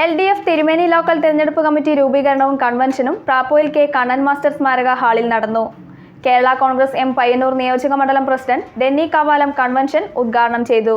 L D F Thirumeni local തെരഞ്ഞെടുപ്പ് committee രൂപീകരണവും കൺവെൻഷനും പ്രാപ്പോയിൽ കെ കണ്ണൻ മാസ്റ്റർ സ്മാരക ഹാളിൽ നടന്നു. കേരള കോൺഗ്രസ് എം പയ്യന്നൂർ നിയോജക മണ്ഡലം പ്രസിഡന്റ് ഡെന്നി കവാലം കൺവെൻഷൻ ഉദ്ഘാടനം ചെയ്തു.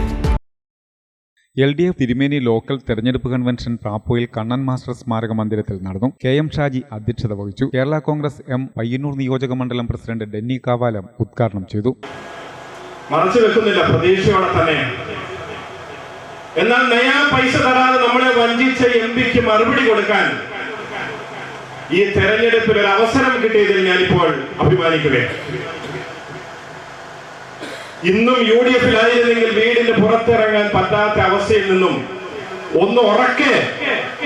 LDF Thirumeni local തെരഞ്ഞെടുപ്പ് കൺവെൻഷൻ പ്രാപ്പോയിൽ കണ്ണൻ മാസ്റ്റർ സ്മാരക മന്ദിരത്തിൽ നടന്നു. കെ എം ഷാജി അധ്യക്ഷത വഹിച്ചു. കേരള കോൺഗ്രസ് എം പയ്യന്നൂർ നിയോജക മണ്ഡലം പ്രസിഡന്റ് ഡെന്നി കാവാലം ഉദ്ഘാടനം ചെയ്തു. എന്നാൽ നയാ പൈസ തരാതെ നമ്മളെ വഞ്ചിച്ച എം പിക്ക് മറുപടി കൊടുക്കാൻ ഈ തെരഞ്ഞെടുപ്പിൽ ഒരു അവസരം കിട്ടിയതിൽ ഞാനിപ്പോൾ അഭിമാനിക്കുകയാണ്. ഇന്നും യു ഡി എഫിലായിരുന്നെങ്കിൽ വീടിന് പുറത്തിറങ്ങാൻ പറ്റാത്ത അവസ്ഥയിൽ നിന്നും ഒന്ന് ഉറക്കെ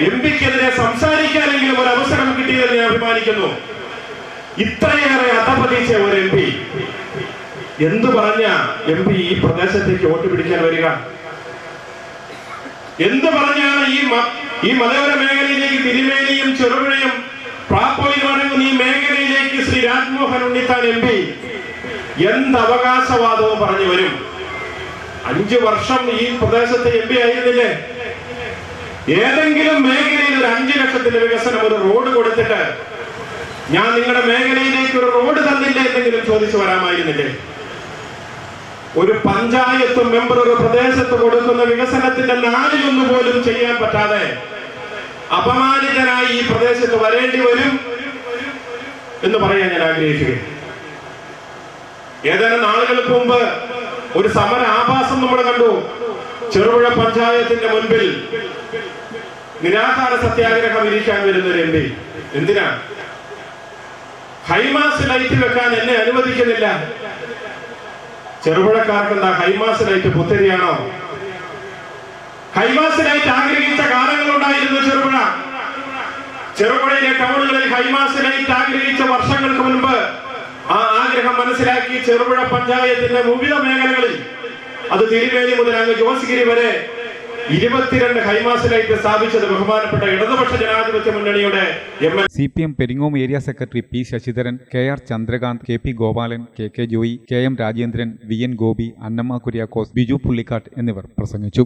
എം പിക്കെതിരെ സംസാരിക്കാനെങ്കിലും ഒരു അവസരം കിട്ടിയതെന്ന് ഞാൻ അഭിമാനിക്കുന്നു. ഇത്രയേറെ അധപതിച്ച ഒരു എം പി. എന്തു പറഞ്ഞ എം പി ഈ പ്രദേശത്തേക്ക് വോട്ട് പിടിക്കാൻ വരിക? എന്ത് പറഞ്ഞാണ് ഈ ഈ മലയോര മേഖലയിലേക്ക് തിരുമേനിയും ചെറുപുഴയും പ്രാപ്പോയിലും അടങ്ങുന്ന ഈ മേഖലയിലേക്ക് ശ്രീ രാജ്മോഹൻ ഉണ്ണിത്താൻ എം പി? എന്ത് അവകാശവാദവും പറഞ്ഞു വരും? അഞ്ചു വർഷം ഈ പ്രദേശത്തെ എം പി ആയിരുന്നില്ലേ? ഏതെങ്കിലും മേഖലയിൽ ഒരു അഞ്ചു ലക്ഷത്തിന്റെ വികസനം ഒരു റോഡ് കൊടുത്തിട്ട് ഞാൻ നിങ്ങളുടെ മേഖലയിലേക്ക് ഒരു റോഡ് തന്നില്ല എന്തെങ്കിലും ചോദിച്ചു വരാമായിരുന്നില്ലേ? ഒരു പഞ്ചായത്ത് മെമ്പർ ഒരു പ്രദേശത്ത് കൊടുക്കുന്ന വികസനത്തിന്റെ നാലിലൊന്നു പോലും ചെയ്യാൻ പറ്റാതെ അപമാനിതനായി ഈ പ്രദേശത്ത് വരേണ്ടി വരും എന്ന് പറയാൻ ഞാൻ ആഗ്രഹിക്കുകയാണ്. ഏതാനും നാളുകൾക്ക് മുമ്പ് ഒരു സമര ആഭാസം നമ്മൾ കണ്ടു. ചെറുപുഴ പഞ്ചായത്തിന്റെ മുൻപിൽ നിരാഹാര സത്യാഗ്രഹം ഇരിക്കാൻ വരുന്ന ഒരു എം പി. എന്തിനാ? ഹൈമാസ് ലൈറ്റ് വെക്കാൻ എന്നെ അനുവദിക്കുന്നില്ല. ചെറുപുഴക്കാർക്ക് എന്താ ഹൈമാസ് ലൈറ്റ് പുത്തരിയാണോ? ഹൈമാസ് ലൈറ്റ് ആഗ്രഹിച്ച കാലങ്ങളുണ്ടായിരുന്നു ചെറുപുഴ. ചെറുപുഴയിലെ ടൗണുകളിൽ ഹൈമാസ് ലൈറ്റ് ആഗ്രഹിച്ച വർഷങ്ങൾക്ക് മുൻപ് ആ ആഗ്രഹം മനസ്സിലാക്കി ചെറുപുഴ പഞ്ചായത്തിന്റെ വിവിധ മേഖലകളിൽ അത് തിരുമേനി മുതൽ അങ്ങ് ജോസ്ഗിരി വരെ ഇരുപത്തിരണ്ട് ഹൈമാസിലായിട്ട് സ്ഥാപിച്ചത് ബഹുമാനപ്പെട്ട ഇടതുപക്ഷ ജനാധിപത്യ മുന്നണിയുടെ M L C P M Peringome area secretary P Sasidharan K R Chandrakanth K P Gopalan K K Joy K M Rajendran V N Gopi Annamma Kuriakose Biju Pullikkattu എന്നിവർ പ്രസംഗിച്ചു.